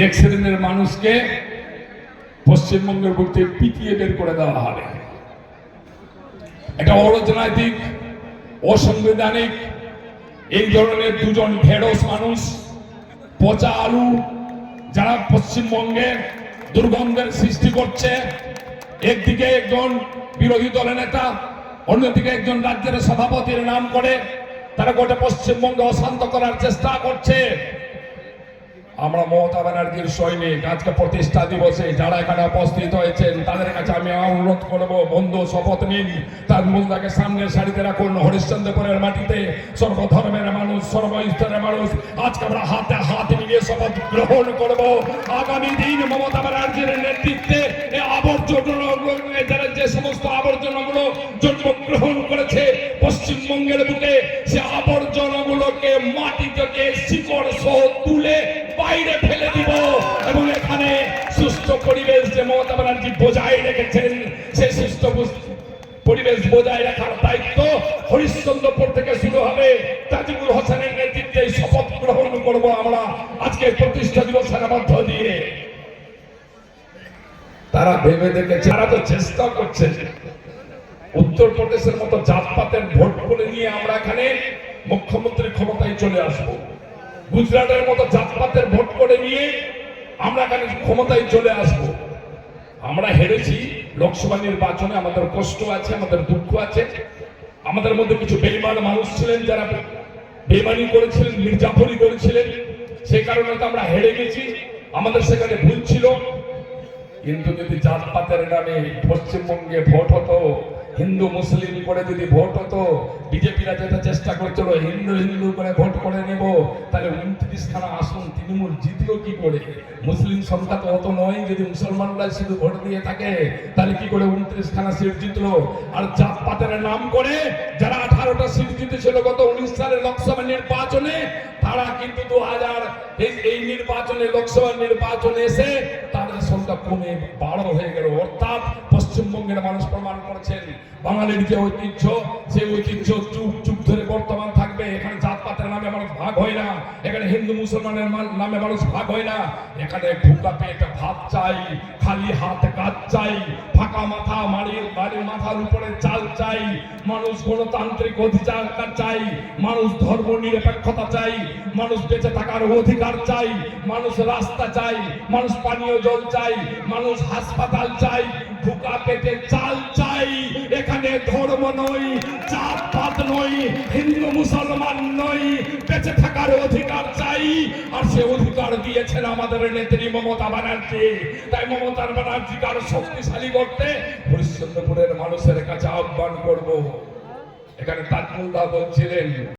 এক শ্রেণির মানুষকে পশ্চিমবঙ্গের বলতে পিটিয়ে বের করে দেওয়া হবে। এটা অরাজনৈতিক, অসাংবিধানিক, এই ধরনের দুজন ঢেড়স মানুষ, পচা আলু যারা পশ্চিমবঙ্গে দুর্গন্ধের সৃষ্টি করছে, একদিকে একজন বিরোধী দলের নেতা, অন্যদিকে একজন রাজ্যের সভাপতির নাম করে তারা গোটা পশ্চিমবঙ্গে অশান্ত করার চেষ্টা করছে। আমরা মমতা ব্যানার্জির সৈনিক, আজকে প্রতিষ্ঠা দিবসে যারা এখানে উপস্থিত হয়েছেন, তাদের কাছে আমি অনুরোধ করব, বন্ধু শপথ নিন। তার মুদ্রাকে সামনের সারিতে রাখুন, হরিশ্চন্দ্রপুরের মাটিতে সর্বধর্মের মানুষ, সর্বস্তরের মানুষ। আজকে আমরা হাতে হাত মিলিয়ে শপথ গ্রহণ করব। আগামী দিন মমতা ব্যানার্জির নেতৃত্বে আবর্জনা যে সমস্ত আবর্জনাগুলো জন্মগ্রহণ করেছে, পশ্চিমবঙ্গের বাইরে ফেলে দিব। এবং এখানে সুস্থ পরিবেশ যে মমতা ব্যানার্জি বজায় রেখেছেন, সে সুস্থ পরিবেশ বজায় রাখার দায়িত্ব হরিশ্চন্দ্রপুর থেকে শুরু হবে। তাজিবুল হোসেনের নেতৃত্বে শপথ গ্রহণ করব আমরা আজকে প্রতিষ্ঠা দিবসের মধ্য দিয়ে। তারা ভেবে দেখেছে, তারা তো চেষ্টা করছে। উত্তরপ্রদেশের মতো জাতপাতের ভোট করে নিয়ে আমরা এখানে মুখ্যমন্ত্রী ক্ষমতায় চলে আসব। গুজরাটের মতো জাতপাতের আমরা এখানে ক্ষমতায় চলে আসব। আমরা হেরেছি, লোকসভা নির্বাচনে আমাদের কষ্ট আছে, আমাদের দুঃখ আছে। আমাদের মধ্যে কিছু বেইমান মানুষ ছিলেন যারা বেইমানি করেছিলেন মির্জাফরি করেছিলেন। সে কারণে তো আমরা হেরে গেছি। আমাদের সেখানে ভুল ছিল। কিন্তু যদি জাতপাতের নামে পশ্চিমবঙ্গে ভোট হতো হিন্দু মুসলিম করে যদি ভোট হতো, বিজেপিরা যেটা চেষ্টা করছিল, হিন্দু হিন্দু করে ভোট করে নেব, তাহলে উনত্রিশ খানা আসন তৃণমূল জিতলো কি করে? মুসলিম সংখ্যা তো অত নয়, যদি মুসলমানরা শুধু ভোট দিয়ে থাকে, তাহলে কি করে উনত্রিশ খানা সিট জিতলো? আর জাতপাতের নাম করে যারা আঠারোটা সিট জিতেছিল গত উনিশ সালের লোকসভা নির্বাচনে, তারা কিন্তু দু হাজার এই নির্বাচনে, লোকসভা নির্বাচনে এসে তাদের সংখ্যা কমে বারো হয়ে গেল। অর্থাৎ পশ্চিমবঙ্গের মানুষ প্রমাণ করেছেন। বাঙালির যে ঐতিহ্য, সেই ঐতিহ্য চুপ চুপ ধরে বর্তমান থাকবে। এখানে নামে মানুষ ভাগ হয় না। এখানে হিন্দু, মুসলমানের নামে মানুষ ভাগ হয় না। এখানে ভুকা পেটে, ভাত চাই, খালি হাতে কাজ চাই, ফাঁকা মাথা মাড়ির বাড়ির মাথার উপরে চাল চাই, মানুষ গণতান্ত্রিক অধিকার চাই, মানুষ ধর্ম নিরপেক্ষতা চাই, মানুষ বেঁচে থাকার অধিকার চাই, মানুষ রাস্তা চাই, মানুষ পানীয় জল চাই, মানুষ হাসপাতাল চাই ভুকা পেটে চাল চাই। এখানে ধর্ম নয় হিন্দু মুসলমান নই, বেঁচে থাকার অধিকার চাই। আর সে অধিকার দিয়েছেন আমাদের নেত্রী মমতা ব্যানার্জি। তাই মমতা ব্যানার্জিকে আরও শক্তিশালী করতে হরিশ্চন্দ্রপুরের মানুষের কাছে আহ্বান করব। এখানে তাজমুল্লা বলছিলেন